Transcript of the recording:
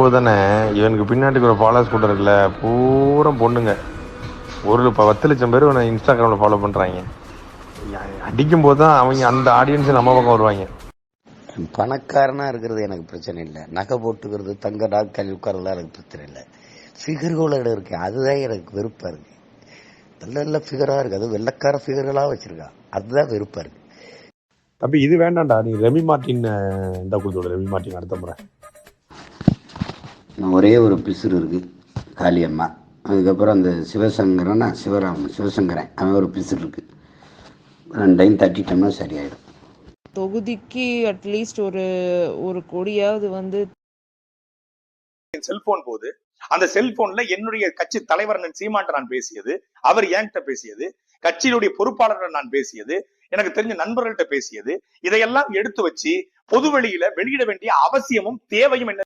போது தானே இவனுக்கு பின்னாடி ஒரு ஃபாலோவர்ஸ் கூட இருக்குல்ல பூரா பொண்ணுங்க. ஒரு இப்போ பத்து லட்சம் பேர் இவனை இன்ஸ்டாகிராமில் ஃபாலோ பண்ணுறாங்க அடிக்கும் போது தான் அவங்க அந்த ஆடியன்ஸ் நம்ம பக்கம் வருவாங்க. பணக்காரனா இருக்கிறது எனக்கு பிரச்சனை இல்லை. நகை போட்டுக்கிறது தங்க டாக்டர் உட்காரலாம் எனக்கு பிரச்சனை இல்லை. ஃபிகர்களோட இருக்கு அதுதான் எனக்கு வெறுப்பா இருக்கு. நல்ல நல்ல ஃபிகரா இருக்கு. அது வெள்ளக்கார ஃபிகர்களா வச்சிருக்கா. அதுதான் வெறுப்பா இருக்கு. தம்பி இது வேண்டாம்டா. நீ ரெமி மார்ட்டின் இந்த கொடுத்து ரெமி மார்ட்டின் அடுத்த முறை. ஒரே ஒரு பிசுறு இருக்கு காளியம்மா. அதுக்கப்புறம் அந்த சிவசங்கரனா சிவராமன் சிவசங்கரன். அவன் ஒரு பிசுறு இருக்கு. ரெண்டையும் தட்டிட்டோம்னா சரியாயிடும். தொகுதிக்கு அட்லீஸ்ட் ஒரு ஒரு கொடியாவது வந்து செல்போன் போது அந்த செல்போன்ல என்னுடைய கட்சி தலைவர் சீமான்ட்ட நான் பேசியது அவர் என்கிட்ட பேசியது கட்சியினுடைய பொறுப்பாளர்கள் நான் பேசியது எனக்கு தெரிஞ்ச நண்பர்கள்ட்ட பேசியது இதையெல்லாம் எடுத்து வச்சு பொதுவெளியில வெளியிட வேண்டிய அவசியமும் தேவையும் என்ன